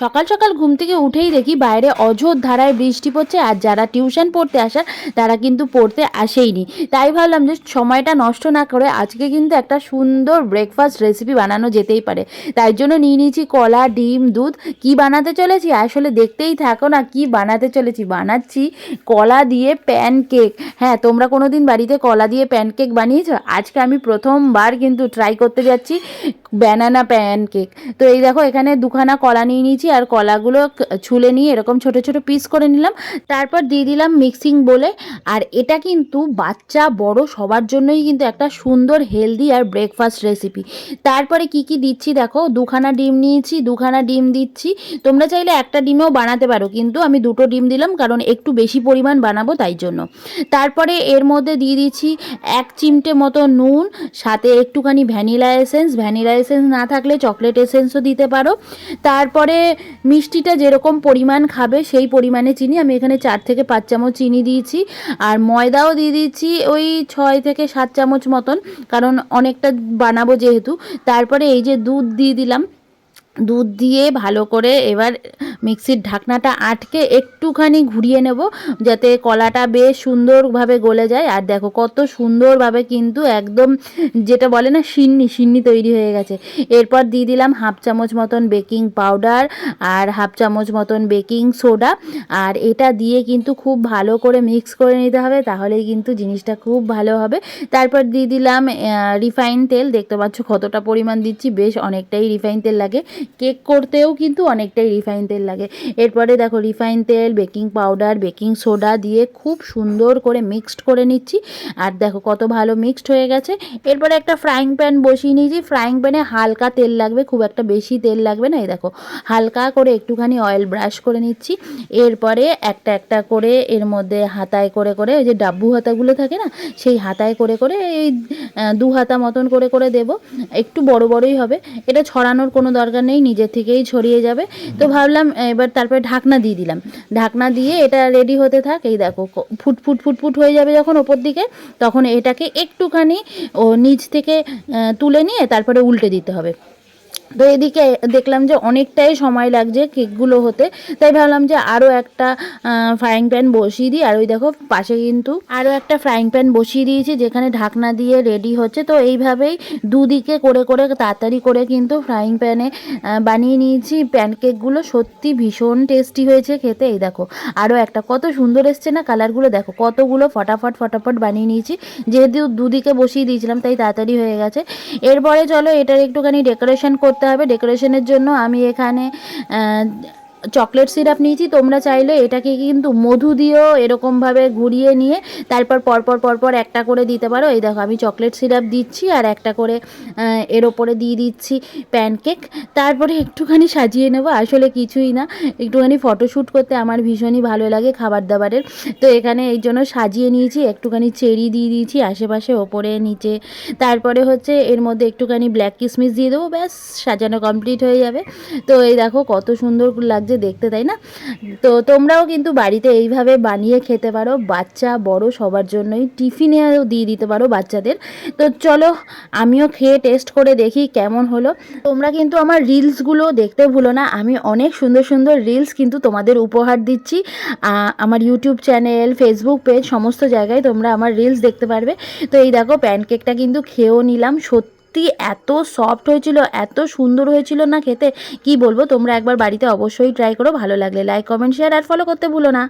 সকাল সকাল ঘুম থেকে উঠেই দেখি বাইরে অঝোর ধারায় বৃষ্টি পড়ছে আর যারা টিউশন পড়তে আসার তারা কিন্তু পড়তে আসেইনি। তাই ভাবলাম যে সময়টা নষ্ট না করে আজকে কিন্তু একটা সুন্দর ব্রেকফাস্ট রেসিপি বানানো যেতেই পারে। তাই জন্য নিয়ে নিয়েছি কলা, ডিম, দুধ। কি বানাতে চলেছি? আসলে দেখতেই থাকো না কি বানাতে চলেছি। বানাচ্ছি কলা দিয়ে প্যানকেক হ্যাঁ তোমরা কোনো দিন বাড়িতে কলা দিয়ে প্যানকেক বানিয়েছো? আজকে আমি প্রথমবার কিন্তু ট্রাই করতে যাচ্ছি ব্যানানা প্যানকেক তো এই দেখো, এখানে দুখানা কলা নিয়ে নিয়েছি আর কলাগুলো ছুলে নিয়ে এরকম ছোট ছোট পিস করে নিলাম। তারপর দিয়ে দিলাম মিক্সিং বলে। আর এটা কিন্তু বাচ্চা, বড় সবার জন্যই কিন্তু একটা সুন্দর হেলদি আর ব্রেকফাস্ট রেসিপি তারপরে কি কি দিচ্ছি দেখো? দুখানা ডিম নিয়েছি, দুখানা ডিম দিচ্ছি। তোমরা চাইলে একটা ডিমেও বানাতে পারো, কিন্তু আমি দুটো ডিম দিলাম কারণ একটু বেশি পরিমাণ বানাবো তাই জন্য। তারপরে এর মধ্যে দিয়ে দিচ্ছি এক চিমটে মতো নুন, সাথে একটুখানি ভ্যানিলা এসেন্স। ভ্যানিলা এসেন্স না থাকলে চকলেট এসেন্সও দিতে পারো। তারপরে মিষ্টিটা যেরকম পরিমাণ খাবে, সেই পরিমাণে চিনি। আমি এখানে চার থেকে পাঁচ চামচ চিনি দিয়েছি। আর ময়দাও দিয়ে দিয়েছি ওই ছয় থেকে সাত চামচ মতন, কারণ অনেকটা বানাবো যেহেতু। তারপরে এই যে দুধ দিয়ে দিলাম দুধ দিয়ে ভালো করে এবার মিক্সির ঢাকনাটা আটকে একটুখানি ঘুরিয়ে নেব যাতে কলাটা বেশ সুন্দরভাবে গলে যায়। আর দেখো কত সুন্দরভাবে কিন্তু একদম যেটা বলে না সিন্নি সিন্নি তৈরি হয়ে গেছে। এরপর দিয়ে দিলাম হাফ চামচ মতন বেকিং পাউডার আর হাফ চামচ মতন বেকিং সোডা। আর এটা দিয়ে কিন্তু খুব ভালো করে মিক্স করে নিতে হবে, তাহলেই কিন্তু জিনিসটা খুব ভালো হবে। তারপর দিয়ে দিলাম রিফাইন তেল। দেখতে পাচ্ছ কতটা পরিমাণ দিচ্ছি, বেশ অনেকটাই রিফাইন তেল লাগে। কেক করতেও কিন্তু অনেকটাই রিফাইন তেল লাগে। এরপরে দেখো রিফাইন তেল, বেকিং পাউডার, বেকিং সোডা দিয়ে খুব সুন্দর করে মিক্সড করে নিচ্ছি। আর দেখো কত ভালো মিক্সড হয়ে গেছে। এরপরে একটা ফ্রাইং প্যান বসিয়ে নিয়েছি। ফ্রাইং প্যানে হালকা তেল লাগবে, খুব একটা বেশি তেল লাগবে না। এই দেখো হালকা করে একটুখানি অয়েল ব্রাশ করে নিচ্ছি। এরপরে একটা একটা করে এর মধ্যে হাতায় করে করে, ওই যে ডাব্বু হাতাগুলো থাকে না, সেই হাতায় করে করে এই দু হাতা মতন করে করে দেব। একটু বড় বড়ই হবে। এটা ছড়ানোর কোনো দরকার নেই। নিজের থেকেই ছড়িয়ে যাবে। তো ভাবলাম এবার তারপরে ঢাকনা দিয়ে দিলাম। ঢাকনা দিয়ে এটা রেডি হতে থাক, এই দেখো ফুট ফুট ফুট ফুট হয়ে যাবে যখন ওপর দিকে, তখন এটাকে একটুখানি ও নিচ থেকে তুলে নিয়ে তারপরে উল্টে দিতে হবে। তো এদিকে দেখলাম যে অনেকটাই সময় লাগছে কেকগুলো হতে। তাই ভাবলাম যে আরও একটা ফ্রাইং প্যান বসিয়ে দিই। আর ওই দেখো পাশে কিন্তু আরও একটা ফ্রাইং প্যান বসিয়ে দিয়েছি, যেখানে ঢাকনা দিয়ে রেডি হচ্ছে। তো এইভাবেই দুদিকে করে করে, তাড়াতাড়ি করে কিন্তু ফ্রাইং প্যানে বানিয়ে নিয়েছি। প্যানকেকগুলো সত্যি ভীষণ টেস্টি হয়েছে খেতে। এই দেখো আরও একটা কত সুন্দর এসছে না কালারগুলো দেখো, কতগুলো ফটাফট ফটাফট বানিয়ে নিয়েছি। যেহেতু দুদিকে বসিয়ে দিয়েছিলাম, তাই তাড়াতাড়ি হয়ে গেছে। এরপরে চলো এটার একটুখানি ডেকোরেশন করতে হবে ডেকোরেশনের জন্য। আমি এখানে চকলেট সিরাপ নিয়েছি, তোমরা চাইলে এটাকে কিন্তু মধু দিয়েও এরকমভাবে ঘুরিয়ে নিয়ে তারপর পরপর পরপর একটা করে দিতে পারো। এই দেখো, আমি চকলেট সিরাপ দিচ্ছি আর একটা করে এর ওপরে দিয়ে দিচ্ছি প্যানকেক তারপরে একটুখানি সাজিয়ে নেব, আসলে কিছুই না। একটুখানি ফটোশ্যুট করতে আমার ভীষণই ভালো লাগে খাবার দাবারের তো এখানে এই জন্য সাজিয়ে নিয়েছি, একটুখানি চেরি দিয়ে দিয়েছি আশেপাশে, ওপরে, নিচে। তারপরে হচ্ছে এর মধ্যে একটুখানি ব্ল্যাক কিসমিস দিয়ে দেবো, ব্যাস, সাজানো কমপ্লিট হয়ে যাবে। তো এই দেখো, কত সুন্দর লাগছে দেখতে, তাই না? তো তোমরাও কিন্তু বাড়িতে এইভাবে বানিয়ে খেতে পারো। বাচ্চা বড় সবার জন্যই টিফিনেও দিয়ে দিতে পারো বাচ্চাদের। তো চলো, আমিও খেয়ে টেস্ট করে দেখি কেমন হলো। তোমরা কিন্তু আমার রিলসগুলো দেখতে ভুলো না। আমি অনেক সুন্দর সুন্দর রিলস কিন্তু তোমাদের উপহার দিচ্ছি। আমার ইউটিউব চ্যানেল ফেসবুক পেজ সমস্ত জায়গায় তোমরা আমার রিলস দেখতে পারবে। তো এই দেখো প্যানকেকটা কিন্তু খেয়েও নিলাম। সত্যি এত সফট হয়েছিল, এত সুন্দর হয়েছিল না খেতে? কি বলব, তোমরা একবার বাড়িতে অবশ্যই ট্রাই করো, ভালো লাগলে লাইক কমেন্ট শেয়ার আর ফলো করতে ভুলো না।